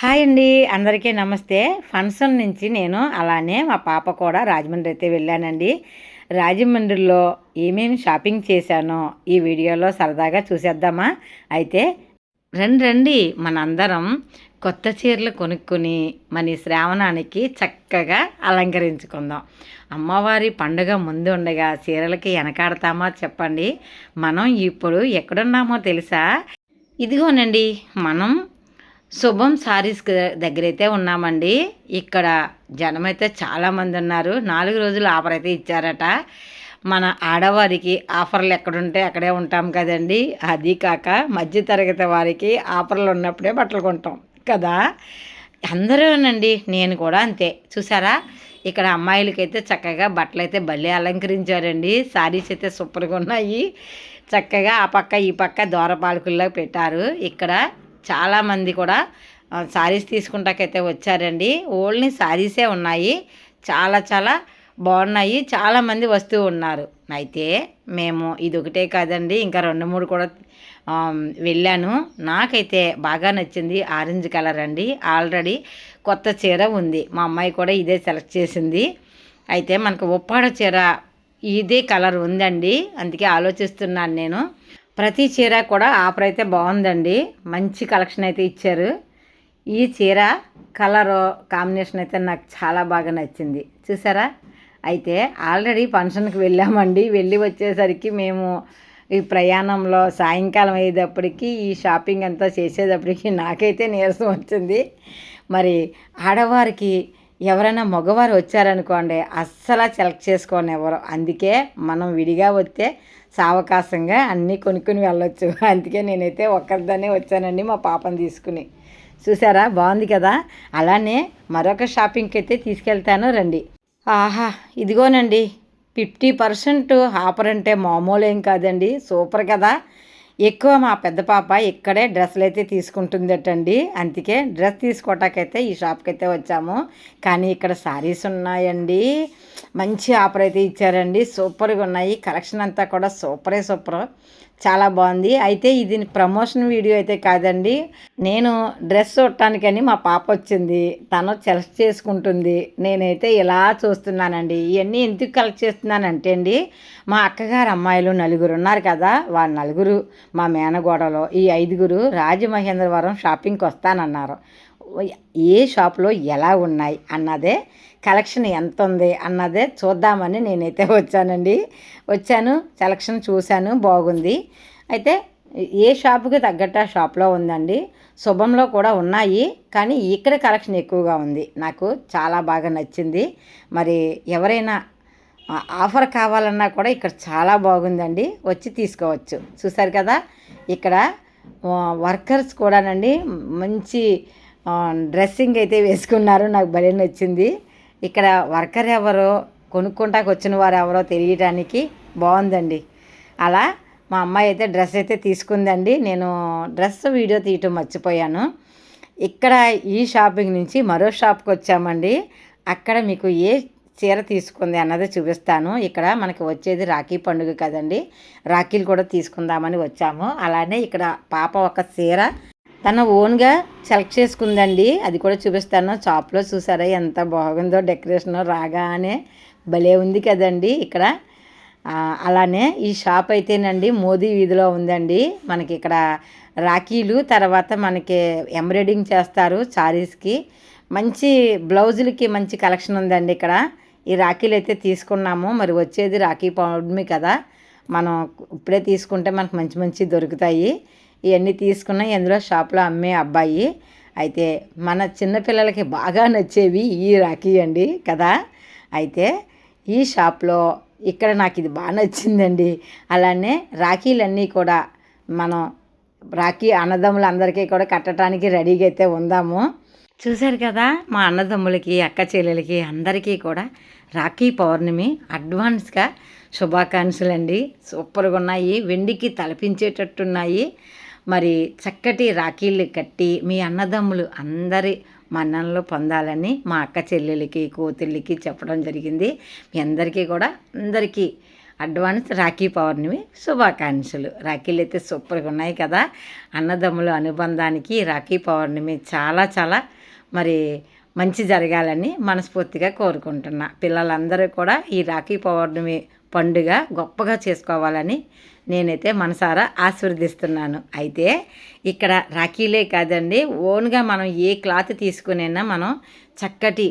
Hi అండి. అందరికీ నమస్తే. ఫంక్షన్ నుంచి నేను అలానే మా పాప కూడా రాజమండ్రి అయితే వెళ్ళానండి. రాజమండ్రిలో ఏమేమి షాపింగ్ చేశానో ఈ వీడియోలో సరదాగా చూసేద్దామా? అయితే రండి రండి. మనందరం కొత్త చీరలు కొనుక్కొని మన శ్రావణానికి చక్కగా అలంకరించుకుందాం. అమ్మవారి పండుగ ముందు ఉండగా చీరలకి వెనకాడతామా చెప్పండి? మనం ఇప్పుడు ఎక్కడున్నామో తెలుసా? ఇదిగోనండి మనం శుభం సారీస్ దగ్గర అయితే ఉన్నామండి. ఇక్కడ జనం అయితే చాలామంది ఉన్నారు నాలుగు రోజులు ఆఫర్ అయితే ఇచ్చారట. మన ఆడవారికి ఆఫర్లు ఎక్కడుంటే అక్కడే ఉంటాం కదండి. అది కాక మధ్య తరగతి వారికి ఆఫర్లు ఉన్నప్పుడే బట్టలు కొంటాం కదా. అందరూనండి నేను కూడా అంతే. చూసారా? ఇక్కడ అమ్మాయిలకైతే చక్కగా బట్టలు అయితే భలే అలంకరించారండి. శారీస్ అయితే సూపర్గా ఉన్నాయి చక్కగా ఆ పక్క ఈ పక్క దూరపాలకుల్లో పెట్టారు. ఇక్కడ చాలామంది కూడా శారీస్ తీసుకుంటాకైతే వచ్చారండి. ఓన్లీ శారీసే ఉన్నాయి. చాలా చాలా బాగున్నాయి. చాలామంది వస్తూ ఉన్నారు. అయితే మేము ఇది ఒకటే కాదండి ఇంకా రెండు మూడు కూడా వెళ్ళాను. నాకైతే బాగా నచ్చింది ఆరెంజ్ కలర్ అండి. ఆల్రెడీ కొత్త చీర ఉంది. మా అమ్మాయి కూడా ఇదే సెలెక్ట్ చేసింది. అయితే మనకు ఉప్పాడ చీర ఇదే కలర్ ఉందండి. అందుకే ఆలోచిస్తున్నాను నేను. ప్రతి చీర కూడా ఆఫర్ అయితే బాగుందండి. మంచి కలెక్షన్ అయితే ఇచ్చారు. ఈ చీర కలరు కాంబినేషన్ అయితే నాకు చాలా బాగా నచ్చింది. చూసారా? అయితే ఆల్రెడీ ఫంక్షన్కి వెళ్ళామండి. వెళ్ళి వచ్చేసరికి మేము ఈ ప్రయాణంలో సాయంకాలం అయ్యేటప్పటికి ఈ షాపింగ్ అంతా చేసేటప్పటికి నాకైతే నీరసం వచ్చింది. మరి ఆడవారికి ఎవరైనా మగవారు వచ్చారనుకోండి అస్సలు సెలెక్ట్ చేసుకోండి ఎవరు అందుకే మనం విడిగా వస్తే సావకాశంగా అన్నీ కొనుక్కొని వెళ్ళొచ్చు. అందుకే నేనైతే ఒక్కరిదానే వచ్చానండి మా పాపను తీసుకుని. చూసారా? బాగుంది కదా? అలానే మరొక షాపింగ్కి అయితే తీసుకెళ్తాను. రండి. ఆహా ఇదిగోనండి. ఫిఫ్టీ పర్సెంట్ ఆఫర్ అంటే మామూలు ఏం కాదండి. సూపర్ కదా? ఎక్కువ మా పెద్ద పాప ఇక్కడే డ్రెస్సులు అయితే తీసుకుంటుందటండి. అందుకే డ్రెస్ తీసుకోవటాకైతే ఈ షాప్కి అయితే వచ్చాము. కానీ ఇక్కడ శారీస్ ఉన్నాయండి. మంచి ఆఫర్ అయితే ఇచ్చారండి. సూపర్గా ఉన్నాయి. కలెక్షన్ అంతా కూడా సూపరే సూపర్. చాలా బాగుంది. అయితే ఇది ప్రమోషన్ వీడియో అయితే కాదండి. నేను డ్రెస్ చూడటానికని మా పాప వచ్చింది. తను సెలెక్ట్ చేసుకుంటుంది. నేనైతే ఇలా చూస్తున్నానండి. ఇవన్నీ ఎందుకు కలెక్ట్ చేస్తున్నానంటే అండి మా అక్కగారు అమ్మాయిలు నలుగురు ఉన్నారు కదా వాళ్ళ నలుగురు మా మేనగోడలో ఈ ఐదుగురు రాజమహేంద్రవరం షాపింగ్కి వస్తానన్నారు. ఏ షాప్లో ఎలా ఉన్నాయి అన్నదే కలెక్షన్ ఎంత ఉంది అన్నదే చూద్దామని నేనైతే వచ్చానండి. వచ్చాను సెలక్షన్ చూశాను బాగుంది. అయితే ఏ షాపుకి తగ్గట్టు ఆ షాప్లో ఉందండి. శుభంలో కూడా ఉన్నాయి కానీ ఇక్కడ కలెక్షన్ ఎక్కువగా ఉంది. నాకు చాలా బాగా నచ్చింది. మరి ఎవరైనా ఆఫర్ కావాలన్నా కూడా ఇక్కడ చాలా బాగుందండి. వచ్చి తీసుకోవచ్చు. చూసారు కదా ఇక్కడ వర్కర్స్ కూడానండి మంచి డ్రెస్సింగ్ అయితే వేసుకున్నారు. నాకు భలే నచ్చింది. ఇక్కడ వర్కర్ ఎవరో కొనుక్కుంటాకి వచ్చిన వారు ఎవరో తెలియటానికి బాగుందండి. అలా మా అమ్మాయి అయితే డ్రెస్ అయితే తీసుకుందండి. నేను డ్రెస్ వీడియో తీయటం మర్చిపోయాను. ఇక్కడ ఈ షాపింగ్ నుంచి మరో షాప్కి వచ్చామండి. అక్కడ మీకు ఏ చీర తీసుకుంది అన్నది చూపిస్తాను. ఇక్కడ మనకి వచ్చేది రాఖీ పండుగ కదండి. రాఖీలు కూడా తీసుకుందామని వచ్చాము. అలానే ఇక్కడ పాప ఒక చీర తన ఓన్గా సెలెక్ట్ చేసుకుందండి. అది కూడా చూపిస్తాను. షాప్లో చూసారా ఎంత బాగుందో డెకరేషన్. రాగానే భలే ఉంది కదండి ఇక్కడ. అలానే ఈ షాప్ అయితేనండి మోదీ వీధిలో ఉందండి. మనకి ఇక్కడ రాఖీలు తర్వాత మనకి ఎంబ్రాయిడింగ్ చేస్తారు శారీస్కి మంచి బ్లౌజులకి మంచి కలెక్షన్ ఉందండి ఇక్కడ. ఈ రాఖీలు అయితే తీసుకున్నాము. మరి వచ్చేది రాఖీ పౌర్ణమి కదా. మనం ఇప్పుడే తీసుకుంటే మనకు మంచి మంచి దొరుకుతాయి. ఇవన్నీ తీసుకున్నాయి ఎందులో షాప్లో అమ్మే అబ్బాయి. అయితే మన చిన్నపిల్లలకి బాగా నచ్చేవి ఈ రాఖీ అండి కదా. అయితే ఈ షాప్లో ఇక్కడ నాకు ఇది బాగా నచ్చిందండి. అలానే రాఖీలన్నీ కూడా మనం రాఖీ అన్నదమ్ములందరికీ కూడా కట్టడానికి రెడీగా అయితే ఉందాము. చూశారు కదా మా అన్నదమ్ములకి అక్క చెల్లెలకి అందరికీ కూడా రాఖీ పౌర్ణమి అడ్వాన్స్గా శుభాకాంక్షలు అండి సూపర్గా ఉన్నాయి వెండికి తలపించేటట్టున్నాయి. మరి చక్కటి రాఖీలు కట్టి మీ అన్నదమ్ములు అందరి మన్ననలు పొందాలని మా అక్క చెల్లెలకి కూతుళ్ళకి చెప్పడం జరిగింది. మీ అందరికీ కూడా అందరికీ అడ్వాన్స్ రాఖీ పౌర్ణమి శుభాకాంక్షలు. రాఖీలు అయితే సూపర్గా ఉన్నాయి కదా. అన్నదమ్ముల అనుబంధానికి రాఖీ పౌర్ణమి చాలా చాలా మరి మంచి జరగాలని మనస్ఫూర్తిగా కోరుకుంటున్నా. పిల్లలందరూ కూడా ఈ రాఖీ పౌర్ణమి పండుగ గొప్పగా చేసుకోవాలని నేనైతే మనసారా ఆశీర్వదిస్తున్నాను. అయితే ఇక్కడ రాఖీలే కాదండి ఓన్గా మనం ఏ క్లాత్ తీసుకునైనా మనం చక్కటి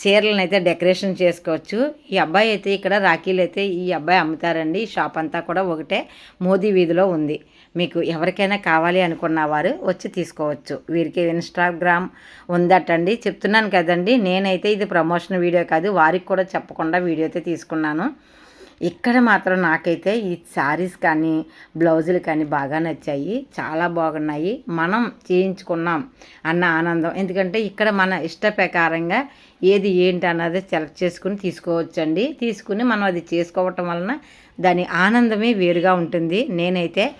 చీరలను అయితే డెకరేషన్ చేసుకోవచ్చు. ఈ అబ్బాయి అయితే ఇక్కడ రాఖీలు అయితే ఈ అబ్బాయి అమ్ముతారండి. ఈ షాప్ అంతా కూడా ఒకటే మోదీ వీధిలో ఉంది. మీకు ఎవరికైనా కావాలి అనుకున్న వారు వచ్చి తీసుకోవచ్చు. వీరికి ఇన్స్టాగ్రామ్ ఉందటండి. చెప్తున్నాను కదండి నేనైతే ఇది ప్రమోషన్ వీడియో కాదు వారికి కూడా చెప్పకుండా వీడియో అయితే తీసుకున్నాను. ఇక్కడ మాత్రం నాకైతే ఈ శారీస్ కానీ బ్లౌజులు కానీ బాగా నచ్చాయి. చాలా బాగున్నాయి. మనం చేయించుకున్నాం అన్న ఆనందం. ఎందుకంటే ఇక్కడ మన ఇష్ట ప్రకారంగా ఏది ఏంటి అన్నది సెలెక్ట్ చేసుకుని తీసుకోవచ్చండి. తీసుకుని మనం అది చేసుకోవటం వలన దాని ఆనందమే వేరుగా ఉంటుంది. నేనైతే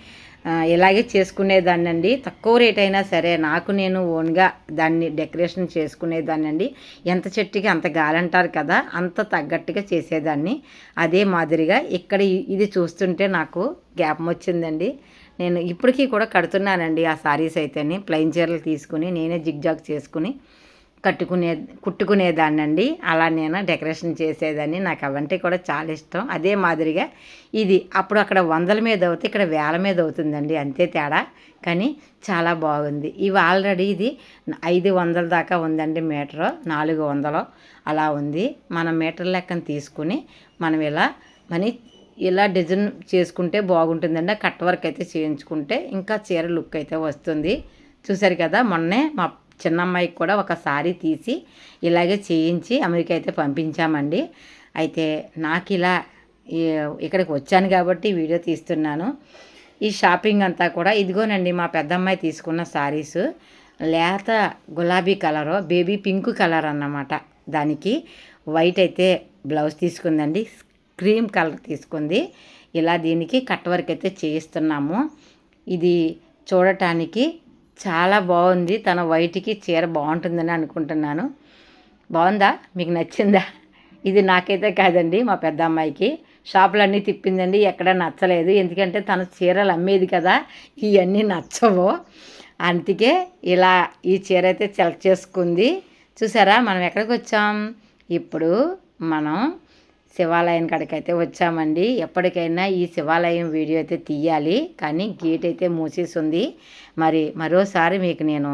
ఇలాగే చేసుకునేదాన్ని అండి తక్కువ రేట్ అయినా సరే నాకు నేను ఓన్గా దాన్ని డెకరేషన్ చేసుకునేదాన్ని అండి ఎంత చెట్టుకి అంత గాలంటారు కదా అంత తగ్గట్టుగా చేసేదాన్ని. అదే మాదిరిగా ఇక్కడ ఇది చూస్తుంటే నాకు గ్యాపం వచ్చిందండి. నేను ఇప్పటికీ కూడా కడుతున్నానండి ఆ శారీస్ అయితేనే ప్లెయిన్ చీరలు తీసుకుని నేనే జిగ్జాగ్ చేసుకుని కట్టుకునే కుట్టుకునేదాన్నండి. అలా నేను డెకరేషన్ చేసేదాన్ని. నాకు అవంటే కూడా చాలా ఇష్టం. అదే మాదిరిగా ఇది అప్పుడు అక్కడ వందల మీద అవుతుంది ఇక్కడ వేల మీద అవుతుందండి. అంతే తేడా. కానీ చాలా బాగుంది. ఇవి ఆల్రెడీ ఇది ఐదు వందల దాకా ఉందండి మీటరు. నాలుగు వందలు అలా ఉంది. మనం మీటర్ లెక్కన తీసుకుని మనం ఇలా మనీ ఇలా డిజైన్ చేసుకుంటే బాగుంటుందండి. కట్ వర్క్ అయితే చేయించుకుంటే ఇంకా చీర లుక్ అయితే వస్తుంది. చూసారు కదా మొన్నే మా చిన్న అమ్మాయికి కూడా ఒక సారీ తీసి ఇలాగే చేయించి అమెరికా అయితే పంపించామండి. అయితే నాకు ఇలా ఇక్కడికి వచ్చాను కాబట్టి వీడియో తీస్తున్నాను. ఈ షాపింగ్ అంతా కూడా ఇదిగోనండి మా పెద్దమ్మాయి తీసుకున్న శారీస్ లేత గులాబీ కలరు బేబీ పింక్ కలర్ అన్నమాట దానికి. వైట్ అయితే బ్లౌజ్ తీసుకుందండి. క్రీమ్ కలర్ తీసుకుంది. ఇలా దీనికి కట్ వర్క్ అయితే చేయిస్తున్నాము. ఇది చూడటానికి చాలా బాగుంది. తన వైట్కి చీర బాగుంటుందని అనుకుంటున్నాను. బాగుందా? మీకు నచ్చిందా? ఇది నాకైతే కాదండి మా పెద్ద అమ్మాయికి. షాపులన్నీ తిప్పిందండి ఎక్కడ నచ్చలేదు. ఎందుకంటే తన చీరలు అమ్మేది కదా ఇవన్నీ నచ్చవు. అందుకే ఇలా ఈ చీర అయితే సెలెక్ట్ చేసుకుంది. చూసారా మనం ఎక్కడికి వచ్చాం? ఇప్పుడు మనం శివాలయం కాడికి అయితే వచ్చామండి. ఎప్పటికైనా ఈ శివాలయం వీడియో అయితే తీయాలి. కానీ గేట్ అయితే మూసేసింది. మరి మరోసారి మీకు నేను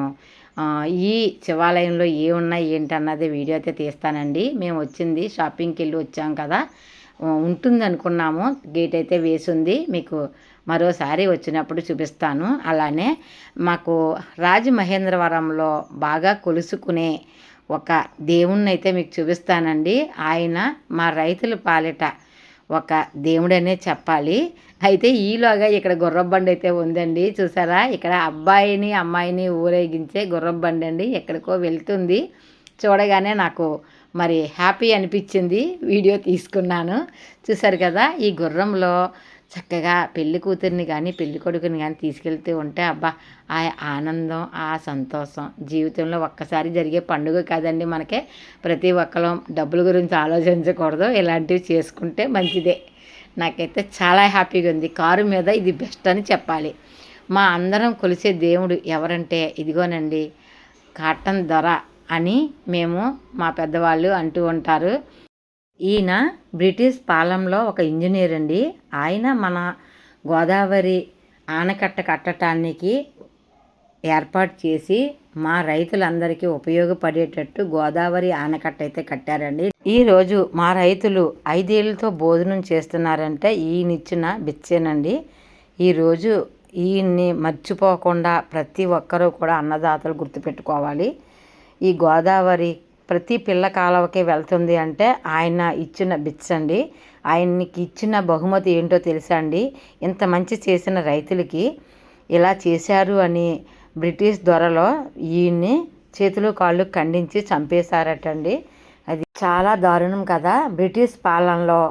ఈ శివాలయంలో ఏమున్నాయి ఏంటన్నది వీడియో అయితే తీస్తానండి. మేము వచ్చింది షాపింగ్కి వెళ్ళి వచ్చాం కదా. ఉంటుంది అనుకున్నాము గేట్ అయితే వేసింది. మీకు మరోసారి వచ్చినప్పుడు చూపిస్తాను. అలానే మాకు రాజమహేంద్రవరంలో బాగా కొలుసుకునే ఒక దేవుణ్ణి అయితే మీకు చూపిస్తానండి. ఆయన మా రైతుల పాలిట ఒక దేవుడనే చెప్పాలి. అయితే ఈలోగా ఇక్కడ గుర్రబండి అయితే ఉందండి. చూసారా? ఇక్కడ అబ్బాయిని అమ్మాయిని ఊరేగించే గుర్రబండి అండి. ఎక్కడికో వెళ్తుంది. చూడగానే నాకు మరి హ్యాపీ అనిపించింది వీడియో తీసుకున్నాను. చూసారు కదా ఈ గుర్రంలో చక్కగా పెళ్ళి కూతురిని కానీ పెళ్ళి కొడుకుని కానీ తీసుకెళ్తూ ఉంటే అబ్బా ఆ ఆనందం ఆ సంతోషం. జీవితంలో ఒక్కసారి జరిగే పండుగ కాదండి మనకే. ప్రతి ఒక్కరం డబ్బుల గురించి ఆలోచించకూడదు. ఇలాంటివి చేసుకుంటే మంచిదే. నాకైతే చాలా హ్యాపీగా ఉంది. కారు మీద ఇది బెస్ట్ అని చెప్పాలి. మా అందరం కొలిసే దేవుడు ఎవరంటే ఇదిగోనండి కాటన్ ధర. అని మేము మా పెద్దవాళ్ళు అంటూ ఉంటారు. ఈయన బ్రిటిష్ పాలనలో ఒక ఇంజనీర్ అండి. ఆయన మన గోదావరి ఆనకట్ట కట్టడానికి ఏర్పాటు చేసి మా రైతులందరికీ ఉపయోగపడేటట్టు గోదావరి ఆనకట్ట అయితే కట్టారండి. ఈరోజు మా రైతులు ఐదేళ్ళతో భోజనం చేస్తున్నారంటే ఈయనిచ్చిన బిచ్చేనండి. ఈరోజు ఈయన్ని మర్చిపోకుండా ప్రతి ఒక్కరూ కూడా అన్నదాతలు గుర్తుపెట్టుకోవాలి. ఈ గోదావరి ప్రతి పిల్ల కాలవకి వెళ్తుంది అంటే ఆయన ఇచ్చిన బిట్స్ అండి. ఆయనకి ఇచ్చిన బహుమతి ఏంటో తెలుసా అండి? ఇంత మంచి చేసిన రైతులకి ఇలా చేశారు అని బ్రిటిష్ దొరలో ఈయన్ని చేతులు కాళ్ళు ఖండించి చంపేశారటండి. అది చాలా దారుణం కదా. బ్రిటిష్ పాలనలో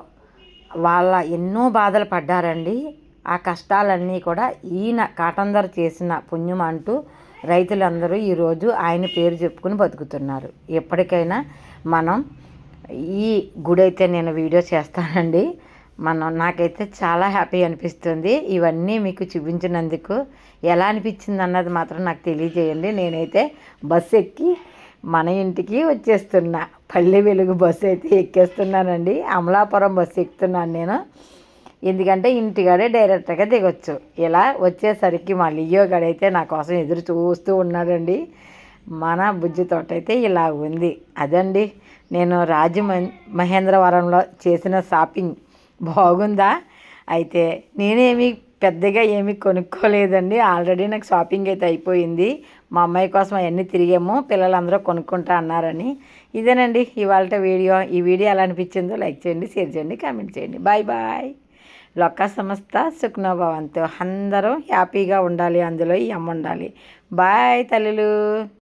వాళ్ళ ఎన్నో బాధలు పడ్డారండి. ఆ కష్టాలన్నీ కూడా ఈయన కాటందర్ చేసిన పుణ్యం అంటూ రైతులందరూ ఈరోజు ఆయన పేరు చెప్పుకుని బతుకుతున్నారు. ఎప్పటికైనా మనం ఈ గుడి అయితే నేను వీడియో చేస్తానండి. మనం నాకైతే చాలా హ్యాపీ అనిపిస్తుంది. ఇవన్నీ మీకు చూపించినందుకు ఎలా అనిపించింది అన్నది మాత్రం నాకు తెలియజేయండి. నేనైతే బస్సు ఎక్కి మన ఇంటికి వచ్చేస్తున్నా. పల్లె వెలుగు బస్సు అయితే ఎక్కేస్తున్నానండి. అమలాపురం బస్సు ఎక్కుతున్నాను నేను. ఎందుకంటే ఇంటికాడే డైరెక్ట్గా దిగొచ్చు. ఇలా వచ్చేసరికి మా లియో గడైతే నా కోసం ఎదురు చూస్తూ ఉన్నాడండి. మన బుజ్జి తోట అయితే ఇలా ఉంది. అదండి నేను రాజ మహేంద్రవరంలో చేసిన షాపింగ్. బాగుందా? అయితే నేనేమి పెద్దగా ఏమీ కొనుక్కోలేదండి. ఆల్రెడీ నాకు షాపింగ్ అయితే అయిపోయింది. మా అమ్మాయి కోసం అవన్నీ తిరిగాము. పిల్లలందరూ కొనుక్కుంటా అన్నారని. ఇదేనండి ఇవాళ వీడియో. ఈ వీడియో ఎలా అనిపించిందో లైక్ చేయండి షేర్ చేయండి కామెంట్ చేయండి. Bye bye. లొక్క సంస్థ సుఖ్నోభవంతో. అందరూ హ్యాపీగా ఉండాలి అందులో ఈ అమ్మ ఉండాలి. బాయ్ తల్లులు.